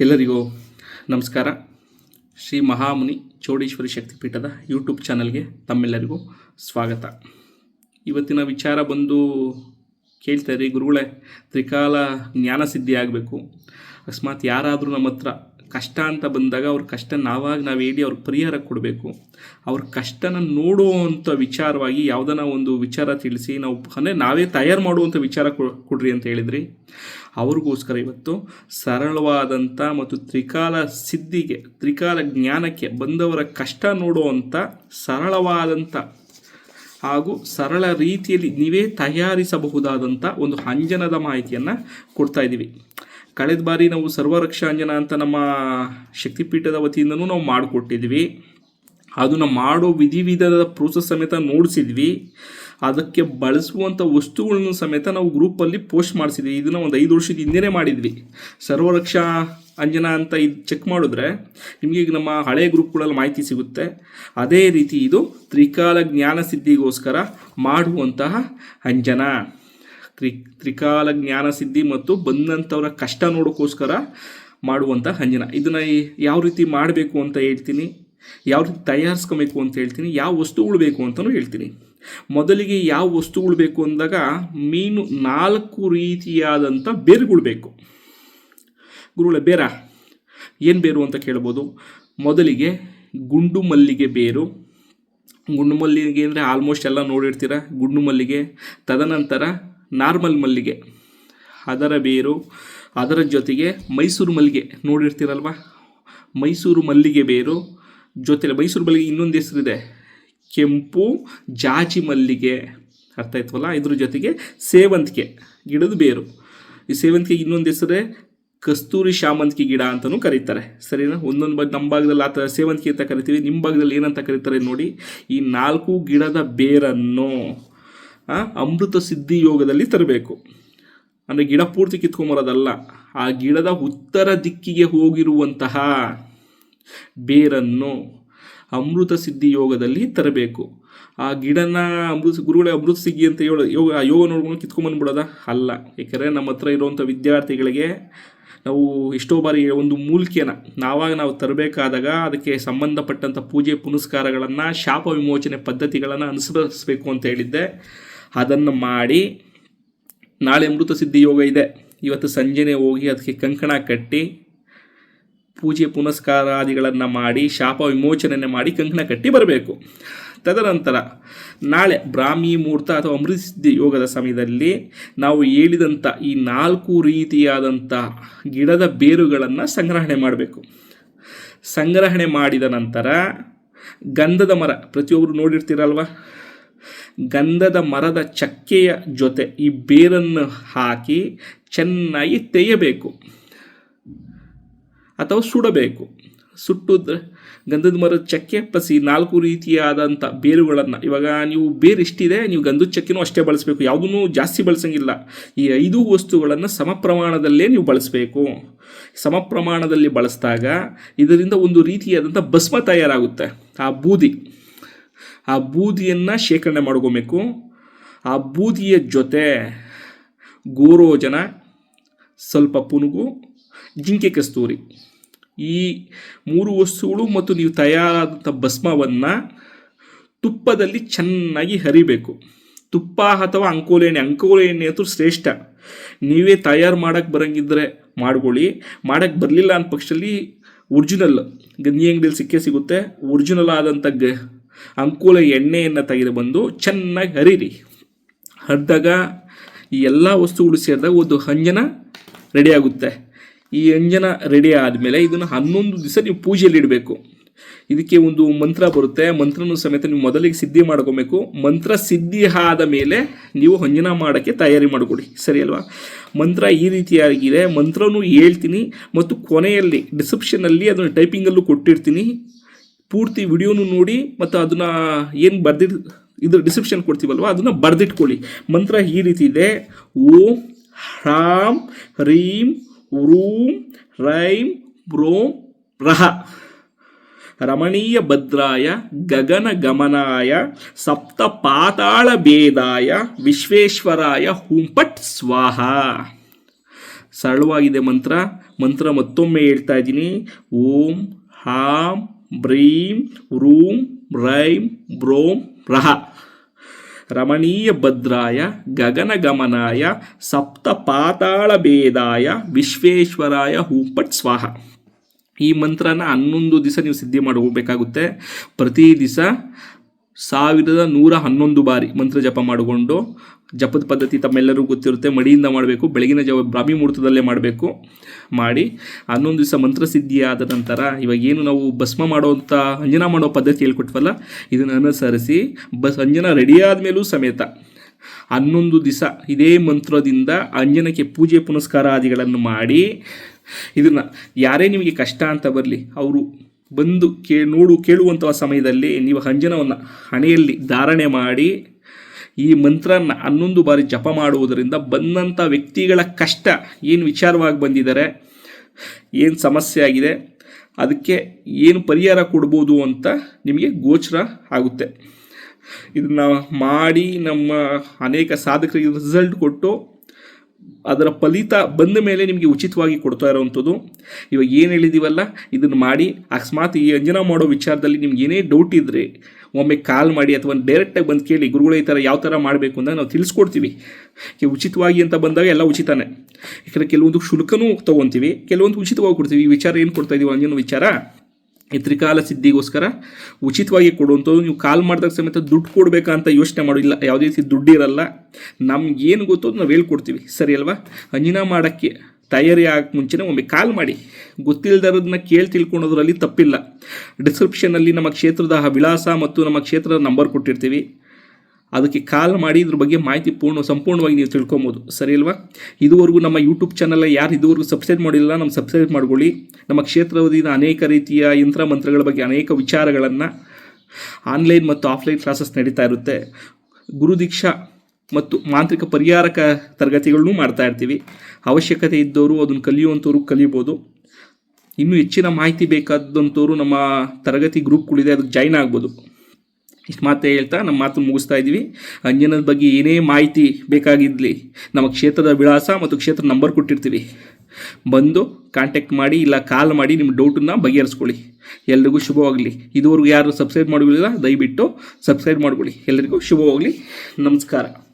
ಎಲ್ಲರಿಗೂ ನಮಸ್ಕಾರ. ಶ್ರೀ ಮಹಾಮುನಿ ಚೌಡೇಶ್ವರಿ ಶಕ್ತಿಪೀಠದ ಯೂಟ್ಯೂಬ್ ಚಾನಲ್ಗೆ ತಮ್ಮೆಲ್ಲರಿಗೂ ಸ್ವಾಗತ. ಇವತ್ತಿನ ವಿಚಾರ ಬಂದು ಕೇಳ್ತಾರೆ ಗುರುಗಳೇ, ತ್ರಿಕಾಲ ಜ್ಞಾನ ಸಿದ್ಧಿ ಆಗಬೇಕು ಅಕಸ್ಮಾತ್ ಯಾರಾದರೂ ನಮ್ಮ ಹತ್ರ ಕಷ್ಟ ಅಂತ ಬಂದಾಗ ಅವ್ರ ಕಷ್ಟ ನಾವಾಗ ನಾವು ಹೇಳಿ ಅವ್ರಿಗೆ ಪರಿಹಾರ ಕೊಡಬೇಕು. ಅವ್ರ ಕಷ್ಟನ ನೋಡುವಂಥ ವಿಚಾರವಾಗಿ ಯಾವುದನ್ನ ಒಂದು ವಿಚಾರ ತಿಳಿಸಿ ನಾವು ಅಂದರೆ ನಾವೇ ತಯಾರು ಮಾಡುವಂಥ ವಿಚಾರ ಕೊಡ್ರಿ ಅಂತ ಹೇಳಿದ್ರಿ. ಅವ್ರಿಗೋಸ್ಕರ ಇವತ್ತು ಸರಳವಾದಂಥ ಮತ್ತು ತ್ರಿಕಾಲ ಸಿದ್ಧಿಗೆ, ತ್ರಿಕಾಲ ಜ್ಞಾನಕ್ಕೆ ಬಂದವರ ಕಷ್ಟ ನೋಡುವಂಥ ಸರಳವಾದಂಥ ಹಾಗೂ ಸರಳ ರೀತಿಯಲ್ಲಿ ನೀವೇ ತಯಾರಿಸಬಹುದಾದಂಥ ಒಂದು ಅಂಜನದ ಮಾಹಿತಿಯನ್ನು ಕೊಡ್ತಾ ಇದ್ದೀವಿ ಕಳೆದ ಬಾರಿ ನಾವು ಸರ್ವರಕ್ಷಾ ಅಂಜನ ಅಂತ ನಮ್ಮ ಶಕ್ತಿಪೀಠದ ವತಿಯಿಂದನೂ ನಾವು ಮಾಡಿಕೊಟ್ಟಿದ್ವಿ. ಅದನ್ನು ಮಾಡೋ ವಿಧಿವಿಧದ ಪ್ರೋಸೆಸ್ ಸಮೇತ ನೋಡಿಸಿದ್ವಿ. ಅದಕ್ಕೆ ಬಳಸುವಂಥ ವಸ್ತುಗಳನ್ನು ಸಮೇತ ನಾವು ಗ್ರೂಪಲ್ಲಿ ಪೋಸ್ಟ್ ಮಾಡಿಸಿದ್ವಿ. ಇದನ್ನು ಒಂದು ಐದು ವರ್ಷದ ಹಿಂದೆನೇ ಮಾಡಿದ್ವಿ. ಸರ್ವರಕ್ಷಾ ಅಂಜನ ಅಂತ ಇದು ಚೆಕ್ ಮಾಡಿದ್ರೆ ನಿಮಗೆ ಈಗ ನಮ್ಮ ಹಳೆ ಗ್ರೂಪ್ಗಳಲ್ಲಿ ಮಾಹಿತಿ ಸಿಗುತ್ತೆ. ಅದೇ ರೀತಿ ಇದು ತ್ರಿಕಾಲ ಜ್ಞಾನ ಸಿದ್ಧಿಗೋಸ್ಕರ ಮಾಡುವಂತಹ ಅಂಜನ. ತ್ರಿ ತ್ರಿಕಾಲ ಜ್ಞಾನ ಸಿದ್ಧಿ ಮತ್ತು ಬಂದಂಥವರ ಕಷ್ಟ ನೋಡೋಕ್ಕೋಸ್ಕರ ಮಾಡುವಂಥ ಅಂಜನ ಇದನ್ನು ಯಾವ ರೀತಿ ಮಾಡಬೇಕು ಅಂತ ಹೇಳ್ತೀನಿ, ಯಾವ ರೀತಿ ತಯಾರಿಸ್ಕೊಬೇಕು ಅಂತ ಹೇಳ್ತೀನಿ, ಯಾವ ವಸ್ತುಗಳು ಬೇಕು ಅಂತಲೂ ಹೇಳ್ತೀನಿ. ಮೊದಲಿಗೆ ಯಾವ ವಸ್ತುಗಳು ಬೇಕು ಅಂದಾಗ ಮೀನು ನಾಲ್ಕು ರೀತಿಯಾದಂಥ ಬೇರುಗಳು ಬೇಕು ಗುರುಗಳೇ, ಬೇರ? ಏನು ಬೇರು ಅಂತ ಕೇಳ್ಬೋದು? ಮೊದಲಿಗೆ ಗುಂಡು ಮಲ್ಲಿಗೆ ಬೇರು. ಗುಂಡು ಮಲ್ಲಿಗೆ ಅಂದರೆ ಆಲ್ಮೋಸ್ಟ್ ಎಲ್ಲ ನೋಡಿರ್ತೀರ? ಗುಂಡು ಮಲ್ಲಿಗೆ. ತದನಂತರ ನಾರ್ಮಲ್ ಮಲ್ಲಿಗೆ. ಅದರ ಬೇರು, ಅದರ ಜೊತೆಗೆ ಮೈಸೂರು ಮಲ್ಲಿಗೆ. ನೋಡಿರ್ತೀರಲ್ವ? ಮೈಸೂರು ಮಲ್ಲಿಗೆ ಬೇರು, ಜೊತೆಲೆ ಮೈಸೂರು ಮಲ್ಲಿಗೆ ಇನ್ನೊಂದು ಹೆಸರಿದೆ ಕೆಂಪು ಜಾಜಿ ಮಲ್ಲಿಗೆ. ಅರ್ಥ ಆಯ್ತವಲ್ಲ? ಇದ್ರ ಜೊತೆಗೆ ಸೇವಂತಿಗೆ, ಗಿಡದ ಬೇರು. ಈ ಸೇವಂತಿಗೆ ಇನ್ನೊಂದು ಹೆಸರೇ ಕಸ್ತೂರಿ ಶಾಮಂತಿಗೆ ಗಿಡ ಅಂತಲೂ ಕರೀತಾರೆ. ಸರಿನಾ? ಒಂದೊಂದು ಬಗ್ಗೆ ನಮ್ಮ ಭಾಗದಲ್ಲಿ ಆ ಥರ ಸೇವಂತಿಗೆ ಅಂತ ಕರಿತೀವಿ ನಿಮ್ಮ ಭಾಗದಲ್ಲಿ ಏನಂತ ಕರೀತಾರೆ ನೋಡಿ. ಈ ನಾಲ್ಕು ಗಿಡದ ಬೇರನ್ನು ಅಮೃತ ಸಿದ್ಧಿ ಯೋಗದಲ್ಲಿ ತರಬೇಕು. ಅಂದರೆ ಗಿಡ ಪೂರ್ತಿ ಕಿತ್ಕೊಂಬರೋದಲ್ಲ. ಆ ಗಿಡದ ಉತ್ತರ ದಿಕ್ಕಿಗೆ ಹೋಗಿರುವಂತಹ ಬೇರನ್ನು ಅಮೃತ ಸಿದ್ಧಿ ಯೋಗದಲ್ಲಿ ತರಬೇಕು. ಆ ಗಿಡನ ಅಮೃತ, ಗುರುಗಳೇ ಅಮೃತ ಸಿದ್ಧಿ ಅಂತ ಹೇಳ ಯೋಗ, ಆ ಯೋಗ ನೋಡ್ಕೊಂಡು ಕಿತ್ಕೊಂಬಂದ್ಬಿಡೋದ? ಅಲ್ಲ. ಏಕೆಂದರೆ ನಮ್ಮ ಹತ್ರ ಇರುವಂಥ ವಿದ್ಯಾರ್ಥಿಗಳಿಗೆ ನಾವು ಎಷ್ಟೋ ಬಾರಿ ಒಂದು ಮೂಲಿಕೆನ ನಾವಾಗ ನಾವು ತರಬೇಕಾದಾಗ ಅದಕ್ಕೆ ಸಂಬಂಧಪಟ್ಟಂಥ ಪೂಜೆ ಪುನಸ್ಕಾರಗಳನ್ನು, ಶಾಪ ವಿಮೋಚನೆ ಪದ್ಧತಿಗಳನ್ನು ಅನುಸರಿಸಬೇಕು ಅಂತ ಹೇಳಿದ್ದೆ. ಅದನ್ನು ಮಾಡಿ ನಾಳೆ ಅಮೃತ ಸಿದ್ಧಿ ಯೋಗ ಇದೆ. ಇವತ್ತು ಸಂಜೆನೆ ಹೋಗಿ ಅದಕ್ಕೆ ಕಂಕಣ ಕಟ್ಟಿ ಪೂಜೆ ಪುನಸ್ಕಾರಾದಿಗಳನ್ನು ಮಾಡಿ, ಶಾಪ ವಿಮೋಚನೆ ಮಾಡಿ ಕಂಕಣ ಕಟ್ಟಿ ಬರಬೇಕು. ತದನಂತರ ನಾಳೆ ಬ್ರಾಹ್ಮಿ ಮುಹೂರ್ತ ಅಥವಾ ಅಮೃತ ಸಿದ್ಧಿ ಯೋಗದ ಸಮಯದಲ್ಲಿ ನಾವು ಹೇಳಿದಂಥ ಈ ನಾಲ್ಕು ರೀತಿಯಾದಂಥ ಗಿಡದ ಬೇರುಗಳನ್ನು ಸಂಗ್ರಹಣೆ ಮಾಡಬೇಕು. ಸಂಗ್ರಹಣೆ ಮಾಡಿದ ನಂತರ ಗಂಧದ ಮರ ಪ್ರತಿಯೊಬ್ಬರು ನೋಡಿರ್ತೀರಲ್ವ? ಗಂಧದ ಮರದ ಚಕ್ಕೆಯ ಜೊತೆ ಈ ಬೇರನ್ನು ಹಾಕಿ ಚೆನ್ನಾಗಿ ತೆಗೆಯಬೇಕು ಅಥವಾ ಸುಡಬೇಕು. ಸುಟ್ಟಿದ್ರೆ ಗಂಧದ ಮರದ ಚಕ್ಕೆ ಪಸಿ ನಾಲ್ಕು ರೀತಿಯಾದಂಥ ಬೇರುಗಳನ್ನು ಇವಾಗ ನೀವು ಬೇರು ಇಷ್ಟಿದೆ, ನೀವು ಗಂಧದ ಚಕ್ಕೆನೂ ಅಷ್ಟೇ ಬಳಸಬೇಕು ಯಾವುದೂ ಜಾಸ್ತಿ ಬಳಸಂಗಿಲ್ಲ. ಈ ಐದು ವಸ್ತುಗಳನ್ನು ಸಮ ಪ್ರಮಾಣದಲ್ಲೇ ನೀವು ಬಳಸಬೇಕು. ಸಮ ಪ್ರಮಾಣದಲ್ಲಿ ಬಳಸಿದಾಗ ಇದರಿಂದ ಒಂದು ರೀತಿಯಾದಂಥ ಭಸ್ಮ ತಯಾರಾಗುತ್ತೆ. ಆ ಬೂದಿ. ಆ ಬೂದಿಯನ್ನು ಶೇಖರಣೆ ಮಾಡ್ಕೋಬೇಕು. ಆ ಬೂದಿಯ ಜೊತೆ ಗೋರೋಜನ, ಸ್ವಲ್ಪ ಪುನುಗು, ಜಿಂಕೆ ಕಸ್ತೂರಿ. ಈ ಮೂರು ವಸ್ತುಗಳು ಮತ್ತು ನೀವು ತಯಾರಾದಂಥ ಭಸ್ಮವನ್ನು ತುಪ್ಪದಲ್ಲಿ ಚೆನ್ನಾಗಿ ಹರಿಬೇಕು. ತುಪ್ಪ ಅಥವಾ ಅಂಕೋಲೆ ಎಣ್ಣೆ ಅಂಕೋಲೆ ಎಣ್ಣೆ ಅಂತೂ ಶ್ರೇಷ್ಠ. ನೀವೇ ತಯಾರು ಮಾಡೋಕ್ಕೆ ಬರೋಂಗಿದ್ರೆ ಮಾಡ್ಕೊಳ್ಳಿ. ಮಾಡೋಕ್ಕೆ ಬರಲಿಲ್ಲ ಅಂದ ಪಕ್ಷದಲ್ಲಿ ಒರಿಜಿನಲ್. ಗಂಜಿ ಅಂಗಡಿಯಲ್ಲಿ ಸಿಕ್ಕೇ ಸಿಗುತ್ತೆ. ಒರಿಜಿನಲ್ ಆದಂಥ ಗ ಅಂಕೋಲೆ ಎಣ್ಣೆಯನ್ನು ತೆಗೆದು ಬಂದು ಚೆನ್ನಾಗಿ ಹರಿರಿ. ಹರಿದಾಗ ಈ ಎಲ್ಲ ವಸ್ತುಗಳು ಸೇರಿದಾಗ ಒಂದು ಅಂಜನ ರೆಡಿಯಾಗುತ್ತೆ ಈ ಅಂಜನ ರೆಡಿ ಆದಮೇಲೆ ಇದನ್ನು ಹನ್ನೊಂದು ದಿವಸ ನೀವು ಪೂಜೆಯಲ್ಲಿ ಇಡಬೇಕು. ಇದಕ್ಕೆ ಒಂದು ಮಂತ್ರ ಬರುತ್ತೆ. ಮಂತ್ರನೂ ಸಮೇತ ನೀವು ಮೊದಲಿಗೆ ಸಿದ್ಧಿ ಮಾಡ್ಕೊಬೇಕು. ಮಂತ್ರ ಸಿದ್ಧಿ ಆದ ಮೇಲೆ ನೀವು ಅಂಜನ ಮಾಡೋಕ್ಕೆ ತಯಾರಿ ಮಾಡಿಕೊಡಿ. ಸರಿ ಅಲ್ವಾ? ಮಂತ್ರ ಈ ರೀತಿಯಾಗಿದೆ. ಮಂತ್ರನೂ ಹೇಳ್ತೀನಿ. ಮತ್ತು ಕೊನೆಯಲ್ಲಿ ಡಿಸ್ಕ್ರಿಪ್ಷನಲ್ಲಿ ಅದನ್ನು ಟೈಪಿಂಗಲ್ಲೂ ಕೊಟ್ಟಿರ್ತೀನಿ. ಪೂರ್ತಿ ವಿಡಿಯೋನು ನೋಡಿ ಮತ್ತು ಅದನ್ನು ಏನು ಬರ್ದಿರ್ ಇದು ಡಿಸ್ಕ್ರಿಪ್ಷನ್ ಕೊಡ್ತೀವಲ್ವ? ಅದನ್ನು ಬರೆದಿಟ್ಕೊಳ್ಳಿ. ಮಂತ್ರ ಈ ರೀತಿ ಇದೆ. ಓಂ ಹ್ರಾಂ ಹ್ರೀಂ ರೂಂ ರೈಂ ಬ್ರೋಂ ರಹ. ರಮಣೀಯ ಭದ್ರಾಯ ಗಗನ ಗಮನಾಯ ಸಪ್ತ ಪಾತಾಳ ಭೇದಾಯ ವಿಶ್ವೇಶ್ವರಾಯ ಹುಂಪಟ್ ಸ್ವಾಹ. ಸರಳವಾಗಿದೆ ಮಂತ್ರ. ಮಂತ್ರ ಮತ್ತೊಮ್ಮೆ ಹೇಳ್ತಾ ಇದ್ದೀನಿ. ಓಂ ಹಾಂ ಬ್ರೀಂ ರೂಂ ರೈಂ ಬ್ರೋಂ ರಹ. ರಮಣೀಯ ಭದ್ರಾಯ, ಗಗನಗಮನಾಯ ಸಪ್ತ ಪಾತಾಳ ಭೇದಾಯ, ವಿಶ್ವೇಶ್ವರಾಯ, ಹೂಪಟ್ ಸ್ವಾಹ. ಈ ಮಂತ್ರನ ಹನ್ನೊಂದು ದಿವಸ ನೀವು ಸಿದ್ಧಿ ಮಾಡಬೇಕಾಗುತ್ತೆ ಪ್ರತಿ ದಿವಸ ಸಾವಿರದ ನೂರ ಹನ್ನೊಂದು ಬಾರಿ ಮಂತ್ರ ಜಪ ಮಾಡಿಕೊಂಡು ಜಪದ ಪದ್ಧತಿ ತಮ್ಮೆಲ್ಲರಿಗೂ ಗೊತ್ತಿರುತ್ತೆ. ಮಡಿಯಿಂದ ಮಾಡಬೇಕು, ಬೆಳಗಿನ ಜಾವ ಬ್ರಾಹ್ಮಿ ಮುಹೂರ್ತದಲ್ಲೇ ಮಾಡಬೇಕು, ಮಾಡಿ ಹನ್ನೊಂದು ದಿವಸ ಮಂತ್ರ ಸಿದ್ಧಿಯಾದ ನಂತರ ಇವಾಗ ಏನು ನಾವು ಭಸ್ಮ ಮಾಡುವಂಥ ಅಂಜನ ಮಾಡೋ ಪದ್ಧತಿ ಹೇಳ್ಕೊಟ್ವಲ್ಲ, ಇದನ್ನು ಅನುಸರಿಸಿ ಬಸ್ ಅಂಜನ ರೆಡಿ ಆದಮೇಲೂ ಸಮೇತ ಹನ್ನೊಂದು ದಿವಸ ಇದೇ ಮಂತ್ರದಿಂದ ಅಂಜನಕ್ಕೆ ಪೂಜೆ ಪುನಸ್ಕಾರ ಆದಿಗಳನ್ನು ಮಾಡಿ, ಇದನ್ನು ಯಾರೇ ನಿಮಗೆ ಕಷ್ಟ ಅಂತ ಬರಲಿ, ಅವರು ಬಂದು ಕೇ, ನೋಡು ಕೇಳುವಂಥ ಸಮಯದಲ್ಲಿ ನೀವು ಅಂಜನವನ್ನು ಹಣೆಯಲ್ಲಿ ಧಾರಣೆ ಮಾಡಿ ಈ ಮಂತ್ರನ ಹನ್ನೊಂದು ಬಾರಿ ಜಪ ಮಾಡುವುದರಿಂದ ಬಂದಂಥ ವ್ಯಕ್ತಿಗಳ ಕಷ್ಟ ಏನು ವಿಚಾರವಾಗಿ ಬಂದಿದ್ದಾರೆ, ಏನು ಸಮಸ್ಯೆ ಆಗಿದೆ, ಅದಕ್ಕೆ ಏನು ಪರಿಹಾರ ಕೊಡ್ಬೋದು ಅಂತ ನಿಮಗೆ ಗೋಚರ ಆಗುತ್ತೆ. ಇದನ್ನು ಮಾಡಿ ನಮ್ಮ ಅನೇಕ ಸಾಧಕರಿಗೆ ರಿಸಲ್ಟ್ ಕೊಟ್ಟು ಅದರ ಫಲಿತ ಬಂದ ಮೇಲೆ ನಿಮಗೆ ಉಚಿತವಾಗಿ ಕೊಡ್ತಾ ಇರೋವಂಥದ್ದು. ಇವಾಗ ಏನು ಹೇಳಿದ್ದೀವಲ್ಲ ಇದನ್ನು ಮಾಡಿ ಅಕಸ್ಮಾತ್ ಈ ಅಂಜನ ಮಾಡೋ ವಿಚಾರದಲ್ಲಿ ನಿಮ್ಗೆ ಏನೇ ಡೌಟ್ ಇದ್ದರೆ ಒಮ್ಮೆ ಕಾಲ್ ಮಾಡಿ ಅಥವಾ ಡೈರೆಕ್ಟಾಗಿ ಬಂದು ಕೇಳಿ, ಗುರುಗಳು ಈ ಥರ ಯಾವ ಥರ ಮಾಡಬೇಕು ಅಂತ ನಾವು ತಿಳಿಸ್ಕೊಡ್ತೀವಿ. ಉಚಿತವಾಗಿ ಅಂತ ಬಂದಾಗ ಎಲ್ಲ ಉಚಿತನೇ. ಯಾಕಂದರೆ ಕೆಲವೊಂದು ಶುಲ್ಕನೂ ತೊಗೊತೀವಿ, ಕೆಲವೊಂದು ಉಚಿತವಾಗಿ ಕೊಡ್ತೀವಿ. ಈ ವಿಚಾರ ಏನು ಕೊಡ್ತಾ ಇದೀವಿ ಅಂಜನ ವಿಚಾರ? ಈ ತ್ರಿಕಾಲ ಸಿದ್ಧಿಗೋಸ್ಕರ ಉಚಿತವಾಗಿ ಕೊಡುವಂಥದ್ದು. ನೀವು ಕಾಲ್ ಮಾಡಿದಾಗ ಸಮೇತ ದುಡ್ಡು ಕೊಡಬೇಕಂತ ಯೋಚನೆ ಮಾಡೋದಿಲ್ಲ ಯಾವುದೇ ರೀತಿ ದುಡ್ಡಿರಲ್ಲ ನಮ್ಗೆ ಏನು ಗೊತ್ತೋ ನಾವು ಹೇಳ್ಕೊಡ್ತೀವಿ. ಸರಿ ಅಲ್ವಾ? ಅಂಜಿನ ಮಾಡೋಕ್ಕೆ ತಯಾರಿ ಆಗಕ್ಕೆ ಮುಂಚೆನೇ ಒಮ್ಮೆ ಕಾಲ್ ಮಾಡಿ. ಗೊತ್ತಿಲ್ಲದರದನ್ನ ಕೇಳಿ ತಿಳ್ಕೊಳೋದ್ರಲ್ಲಿ ತಪ್ಪಿಲ್ಲ. ಡಿಸ್ಕ್ರಿಪ್ಷನಲ್ಲಿ ನಮ್ಮ ಕ್ಷೇತ್ರದ ವಿಳಾಸ ಮತ್ತು ನಮ್ಮ ಕ್ಷೇತ್ರದ ನಂಬರ್ ಕೊಟ್ಟಿರ್ತೀವಿ. ಅದಕ್ಕೆ ಕಾಲ್ ಮಾಡಿ ಇದ್ರ ಬಗ್ಗೆ ಮಾಹಿತಿ ಪೂರ್ಣ, ಸಂಪೂರ್ಣವಾಗಿ ನೀವು ತಿಳ್ಕೊಬೋದು. ಸರಿ ಅಲ್ವಾ? ಇದುವರೆಗೂ ನಮ್ಮ ಯೂಟ್ಯೂಬ್ ಚಾನಲ್ ಯಾರು ಇದುವರೆಗೂ ಸಬ್ಸ್ಕ್ರೈಬ್ ಮಾಡಿಲ್ಲ ನಮ್ಮ ಸಬ್ಸ್ಕ್ರೈಬ್ ಮಾಡ್ಕೊಳ್ಳಿ. ನಮ್ಮ ಕ್ಷೇತ್ರವದಿನ ಅನೇಕ ರೀತಿಯ ಯಂತ್ರ ಮಂತ್ರಗಳ ಬಗ್ಗೆ ಅನೇಕ ವಿಚಾರಗಳನ್ನು ಆನ್ಲೈನ್ ಮತ್ತು ಆಫ್ಲೈನ್ ಕ್ಲಾಸಸ್ ನಡೀತಾ ಇರುತ್ತೆ. ಗುರುದೀಕ್ಷಾ ಮತ್ತು ಮಾಂತ್ರಿಕ ಪರಿಹಾರಕ ತರಗತಿಗಳನ್ನೂ ಮಾಡ್ತಾ ಇರ್ತೀವಿ. ಅವಶ್ಯಕತೆ ಇದ್ದವರು ಅದನ್ನು ಕಲಿಯುವಂಥವ್ರು ಕಲಿಬೋದು. ಇನ್ನೂ ಹೆಚ್ಚಿನ ಮಾಹಿತಿ ಬೇಕಾದಂಥವ್ರು ನಮ್ಮ ತರಗತಿ ಗ್ರೂಪ್ಗಳಿದೆ ಅದಕ್ಕೆ ಜಾಯ್ನ್ ಆಗ್ಬೋದು. ಇಷ್ಟು ಮಾತೇ ಹೇಳ್ತಾ ನಮ್ಮ ಮಾತು ಮುಗಿಸ್ತಾ ಇದ್ದೀವಿ. ಅಂಜನದ ಬಗ್ಗೆ ಏನೇ ಮಾಹಿತಿ ಬೇಕಾಗಿದ್ಲಿ ನಮ್ಮ ಕ್ಷೇತ್ರದ ವಿಳಾಸ ಮತ್ತು ಕ್ಷೇತ್ರ ನಂಬರ್ ಕೊಟ್ಟಿರ್ತೀವಿ. ಬಂದು ಕಾಂಟ್ಯಾಕ್ಟ್ ಮಾಡಿ ಇಲ್ಲ ಕಾಲ್ ಮಾಡಿ ನಿಮ್ಮ ಡೌಟನ್ನು ಬಗೆಹರಿಸ್ಕೊಳ್ಳಿ. ಎಲ್ರಿಗೂ ಶುಭವಾಗಲಿ. ಇದುವರೆಗೂ ಯಾರು ಸಬ್ಸ್ಕ್ರೈಬ್ ಮಾಡಿಲ್ಲ ದಯವಿಟ್ಟು ಸಬ್ಸ್ಕ್ರೈಬ್ ಮಾಡ್ಕೊಳ್ಳಿ. ಎಲ್ಲರಿಗೂ ಶುಭವಾಗಲಿ. ನಮಸ್ಕಾರ.